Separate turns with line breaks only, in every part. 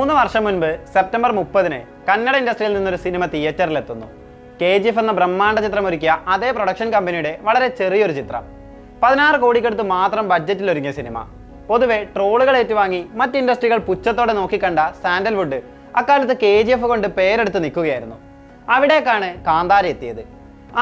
മൂന്ന് വർഷം മുൻപ് സെപ്റ്റംബർ മുപ്പതിന് കന്നഡ ഇൻഡസ്ട്രിയിൽ നിന്നൊരു സിനിമ തിയേറ്ററിലെത്തുന്നു. കെ ജി എഫ് എന്ന ബ്രഹ്മാണ്ഡ ചിത്രം ഒരുക്കിയ അതേ പ്രൊഡക്ഷൻ കമ്പനിയുടെ വളരെ ചെറിയൊരു ചിത്രം. പതിനാറ് കോടിക്കടുത്ത് മാത്രം ബഡ്ജറ്റിൽ ഒരുങ്ങിയ സിനിമ. പൊതുവെ ട്രോളുകൾ ഏറ്റുവാങ്ങി മറ്റ് ഇൻഡസ്ട്രികൾ പുച്ഛത്തോടെ നോക്കിക്കണ്ട സാൻഡൽവുഡ് അക്കാലത്ത് കെ ജി എഫ് കൊണ്ട് പേരെടുത്ത് നിൽക്കുകയായിരുന്നു. അവിടേക്കാണ് കാന്താര എത്തിയത്.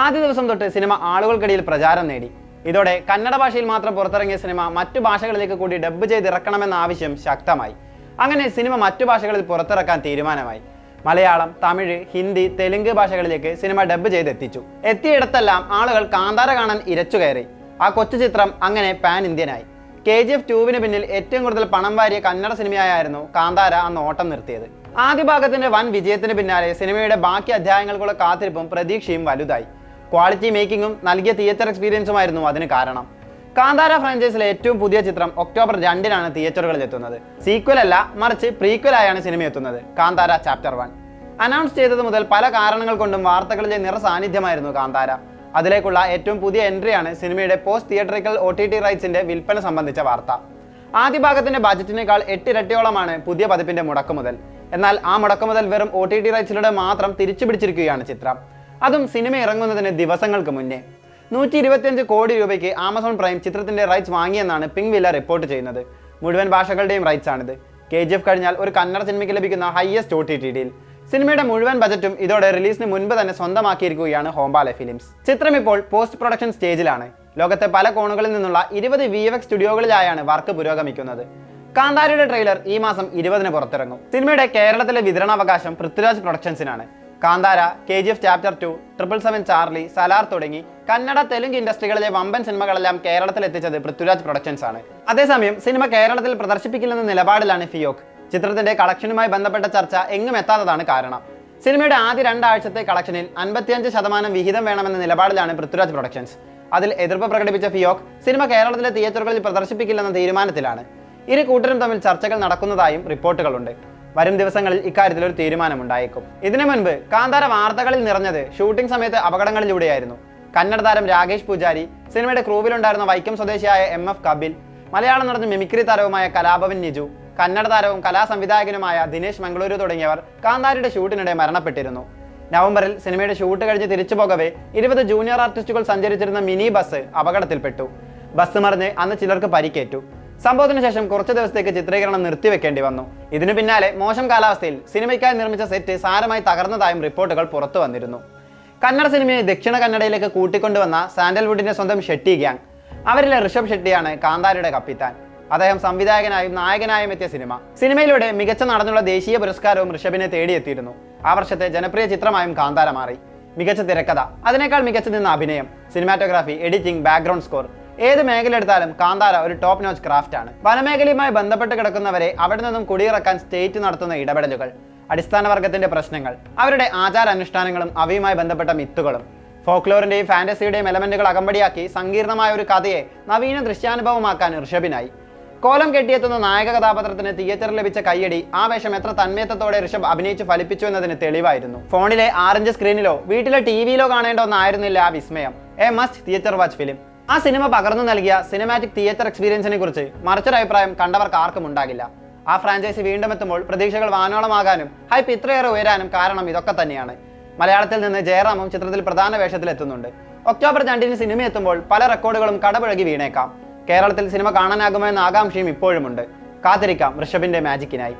ആദ്യ ദിവസം തൊട്ട് സിനിമ ആളുകൾക്കിടയിൽ പ്രചാരം നേടി. ഇതോടെ കന്നഡ ഭാഷയിൽ മാത്രം പുറത്തിറങ്ങിയ സിനിമ മറ്റു ഭാഷകളിലേക്ക് കൂടി ഡബ്ബ് ചെയ്തിറക്കണമെന്ന ആവശ്യം ശക്തമായി. അങ്ങനെ സിനിമ മറ്റു ഭാഷകളിൽ പുറത്തിറക്കാൻ തീരുമാനമായി. മലയാളം തമിഴ് ഹിന്ദി തെലുങ്ക് ഭാഷകളിലേക്ക് സിനിമ ഡബ്ബ് ചെയ്തെത്തിച്ചു. എത്തിയിടത്തെല്ലാം ആളുകൾ കാന്താര കാണാൻ ഇരച്ചു കയറി. ആ കൊച്ചു ചിത്രം അങ്ങനെ പാൻ ഇന്ത്യനായി. കെ ജി എഫ് ടൂവിന് പിന്നിൽ ഏറ്റവും കൂടുതൽ പണം വാരിയ കന്നഡ സിനിമയായിരുന്നു കാന്താര അന്ന് ഓട്ടം നിർത്തിയത്. ആദ്യ ഭാഗത്തിന്റെ വൻ വിജയത്തിന് പിന്നാലെ സിനിമയുടെ ബാക്കി അധ്യായങ്ങൾക്കുള്ള കാത്തിരിപ്പും പ്രതീക്ഷയും വലുതായി. ക്വാളിറ്റി മേക്കിങ്ങും നൽകിയ തിയേറ്റർ എക്സ്പീരിയൻസുമായിരുന്നു അതിന് കാരണം. കാന്താര ഫ്രാഞ്ചൈസിലെ ഏറ്റവും പുതിയ ചിത്രം ഒക്ടോബർ രണ്ടിനാണ് തിയേറ്ററുകളിൽ എത്തുന്നത്. സീക്വൽ അല്ല മറിച്ച് പ്രീക്വൽ ആയാണ് സിനിമ എത്തുന്നത്. കാന്താര ചാപ്റ്റർ വൺ അനൗൺസ് ചെയ്തത് മുതൽ പല കാരണങ്ങൾ കൊണ്ടും വാർത്തകളിലെ നിറ സാന്നിധ്യമായിരുന്നു കാന്താര. അതിലേക്കുള്ള ഏറ്റവും പുതിയ എൻട്രിയാണ് സിനിമയുടെ post theatrical O T T റൈറ്റ്സിന്റെ വിൽപ്പന സംബന്ധിച്ച വാർത്ത. ആദ്യ ഭാഗത്തിന്റെ ബജറ്റിനേക്കാൾ എട്ടിരട്ടിയോളമാണ് പുതിയ പതിപ്പിന്റെ മുടക്കുമുതൽ എന്നാൽ ആ മുടക്കുമുതൽ വെറും ഒ ടി ടി റൈറ്റ്സിലൂടെ മാത്രം തിരിച്ചു പിടിച്ചിരിക്കുകയാണ് ചിത്രം. അതും സിനിമ ഇറങ്ങുന്നതിന് ദിവസങ്ങൾക്ക് മുന്നേ. നൂറ്റി ഇരുപത്തിയഞ്ച് കോടി രൂപയ്ക്ക് ആമസോൺ പ്രൈം ചിത്രത്തിന്റെ റൈറ്റ്സ് വാങ്ങിയെന്നാണ് പിങ് വില്ല റിപ്പോർട്ട് ചെയ്യുന്നത്. മുഴുവൻ ഭാഷകളുടെയും റൈറ്റ്സ് ആണിത്. കെ ജി എഫ് കഴിഞ്ഞാൽ ഒരു കന്നഡ സിനിമയ്ക്ക് ലഭിക്കുന്ന ഹയസ്റ്റ് ഒ ടി ടി ഡിയിൽ സിനിമയുടെ മുഴുവൻ ബജറ്റും ഇതോടെ റിലീസിന് മുൻപ് തന്നെ സ്വന്തമാക്കിയിരിക്കുകയാണ് ഹോംബാലെ ഫിലിംസ് ചിത്രം ഇപ്പോൾ പോസ്റ്റ് പ്രൊഡക്ഷൻ സ്റ്റേജിലാണ് ലോകത്തെ പല കോണുകളിൽ നിന്നുള്ള ഇരുപത് വി എഫ് സ്റ്റുഡിയോകളിലായാണ് വർക്ക് പുരോഗമിക്കുന്നത്. കാന്താരയുടെ ട്രെയിലർ ഈ മാസം ഇരുപതിന് പുറത്തിറങ്ങും. സിനിമയുടെ കേരളത്തിലെ വിതരണാവകാശം Prithviraj പ്രൊഡക്ഷൻസിനാണ് Kantara K G F chapter two triple seven Charlie Salaar തുടങ്ങി കന്നഡ തെലുങ്ക് ഇൻഡസ്ട്രികളിലെ വമ്പൻ സിനിമകളെല്ലാം കേരളത്തിൽ എത്തിച്ചത് പൃഥ്വിരാജ് പ്രൊഡക്ഷൻസ് ആണ്. അതേസമയം സിനിമ കേരളത്തിൽ പ്രദർശിപ്പിക്കില്ലെന്ന നിലപാടിലാണ് ഫിയോക്ക് ചിത്രത്തിന്റെ കളക്ഷനുമായി ബന്ധപ്പെട്ട ചർച്ച എങ്ങും എത്താത്തതാണ് കാരണം. സിനിമയുടെ ആദ്യ രണ്ടാഴ്ചത്തെ കളക്ഷനിൽ അൻപത്തിയഞ്ച് ശതമാനം വിഹിതം വേണമെന്ന നിലപാടിലാണ് പൃഥ്വിരാജ് പ്രൊഡക്ഷൻസ് അതിൽ എതിർപ്പ് പ്രകടിപ്പിച്ച ഫിയോക്ക് സിനിമ കേരളത്തിലെ തിയേറ്ററുകളിൽ പ്രദർശിപ്പിക്കില്ലെന്ന തീരുമാനത്തിലാണ്. ഇരു കൂട്ടരും തമ്മിൽ ചർച്ചകൾ നടക്കുന്നതായും റിപ്പോർട്ടുകളുണ്ട്. വരും ദിവസങ്ങളിൽ ഇക്കാര്യത്തിൽ ഒരു തീരുമാനമുണ്ടായേക്കും. ഇതിനു മുൻപ് കാന്താര വാർത്തകളിൽ നിറഞ്ഞത് ഷൂട്ടിംഗ് സമയത്ത് അപകടങ്ങളിലൂടെയായിരുന്നു. കന്നഡ താരം രാകേഷ് പൂജാരി സിനിമയുടെ ക്രൂവിലുണ്ടായിരുന്ന വൈക്കം സ്വദേശിയായ എം എഫ് കബിൽ മലയാളം നടന്ന മിമിക്രി താരവുമായ കലാഭവൻ നിജു കന്നഡ താരവും കലാസംവിധായകനുമായ ദിനേശ് മംഗളൂരു തുടങ്ങിയവർ കാന്താരിയുടെ ഷൂട്ടിനിടെ മരണപ്പെട്ടിരുന്നു. നവംബറിൽ സിനിമയുടെ ഷൂട്ട് കഴിഞ്ഞ് തിരിച്ചു പോകവേ ഇരുപത് ജൂനിയർ ആർട്ടിസ്റ്റുകൾ സഞ്ചരിച്ചിരുന്ന മിനി ബസ് അപകടത്തിൽപ്പെട്ടു. ബസ് മറിഞ്ഞ് അന്ന് ചിലർക്ക് പരിക്കേറ്റു. സംഭവത്തിന് ശേഷം കുറച്ച് ദിവസത്തേക്ക് ചിത്രീകരണം നിർത്തിവെക്കേണ്ടി വന്നു. ഇതിനു പിന്നാലെ മോശം കാലാവസ്ഥയിൽ സിനിമയ്ക്കായി നിർമ്മിച്ച സെറ്റ് സാരമായി തകർന്നതായും റിപ്പോർട്ടുകൾ പുറത്തു വന്നിരുന്നു. കന്നഡ സിനിമയെ ദക്ഷിണ കന്നഡയിലേക്ക് കൂട്ടിക്കൊണ്ടുവന്ന സാൻഡൽവുഡിന്റെ സ്വന്തം ഷെട്ടി ഗ്യാങ്. അവരിലെ ഋഷഭ് ഷെട്ടിയാണ് കാന്താരയുടെ കപ്പിത്താൻ. അദ്ദേഹം സംവിധായകനായും നായകനായും എത്തിയ സിനിമ. സിനിമയിലൂടെ മികച്ച നടനുള്ള ദേശീയ പുരസ്കാരവും ഋഷഭിനെ തേടിയെത്തിയിരുന്നു. ആ വർഷത്തെ ജനപ്രിയ ചിത്രമായും കാന്താര മാറി. മികച്ച തിരക്കഥ അതിനേക്കാൾ മികച്ച നിന്ന അഭിനയം സിനിമാറ്റോഗ്രാഫി എഡിറ്റിംഗ് ബാക്ക്ഗ്രൗണ്ട് സ്കോർ ഏത് മേഖല എടുത്താലും കാന്താര ഒരു ടോപ്പ് നോച്ച് ക്രാഫ്റ്റ് ആണ്. വനമേഖലയുമായി ബന്ധപ്പെട്ട് കിടക്കുന്നവരെ അവിടെ നിന്നും കുടിയിറക്കാൻ സ്റ്റേറ്റ് നടത്തുന്ന ഇടപെടലുകൾ അടിസ്ഥാന വർഗത്തിന്റെ പ്രശ്നങ്ങൾ അവരുടെ ആചാരാനുഷ്ഠാനങ്ങളും അവയുമായി ബന്ധപ്പെട്ട മിത്തുകളും ഫോക്ലോറിന്റെയും ഫാന്റസിയുടെയും എലമെന്റുകൾ അകമ്പടിയാക്കി സങ്കീർണമായ ഒരു കഥയെ നവീന ദൃശ്യാനുഭവമാക്കാൻ ഋഷഭിനായി. കോലം കെട്ടിയെത്തുന്ന നായക കഥാപാത്രത്തിന് തിയേറ്ററിൽ ലഭിച്ച കയ്യടി ആ വേഷം എത്ര തന്മയത്തത്തോടെ ഋഷഭ് അഭിനയിച്ച് ഫലിപ്പിച്ചു എന്നതിന് തെളിവായിരുന്നു. ഫോണിലെ ആറഞ്ച് സ്ക്രീനിലോ വീട്ടിലെ ടി വിയിലോ കാണേണ്ട ഒന്നായിരുന്നില്ല ആ വിസ്മയം. A must theatre watch film ആ സിനിമ പകർന്നു നൽകിയ സിനിമാറ്റിക് തിയേറ്റർ എക്സ്പീരിയൻസിനെ കുറിച്ച് മറിച്ചൊരഭിപ്രായം കണ്ടവർക്ക് ആർക്കും ഉണ്ടാകില്ല. ആ ഫ്രാഞ്ചൈസി വീണ്ടും എത്തുമ്പോൾ പ്രതീക്ഷകൾ വാനോളമാകാനും ഹൈപ്പ് ഇത്രയേറെ ഉയരാനും കാരണം ഇതൊക്കെ തന്നെയാണ്. മലയാളത്തിൽ നിന്ന് ജയറാമും ചിത്രത്തിൽ പ്രധാന വേഷത്തിൽ എത്തുന്നുണ്ട്. ഒക്ടോബർ രണ്ടിന് സിനിമ എത്തുമ്പോൾ പല റെക്കോർഡുകളും കടപുഴകി വീണേക്കാം. കേരളത്തിൽ സിനിമ കാണാനാകുമോ എന്ന ആകാംക്ഷയും ഇപ്പോഴുമുണ്ട്. കാത്തിരിക്കാം ഋഷഭിന്റെ മാജിക്കിനായി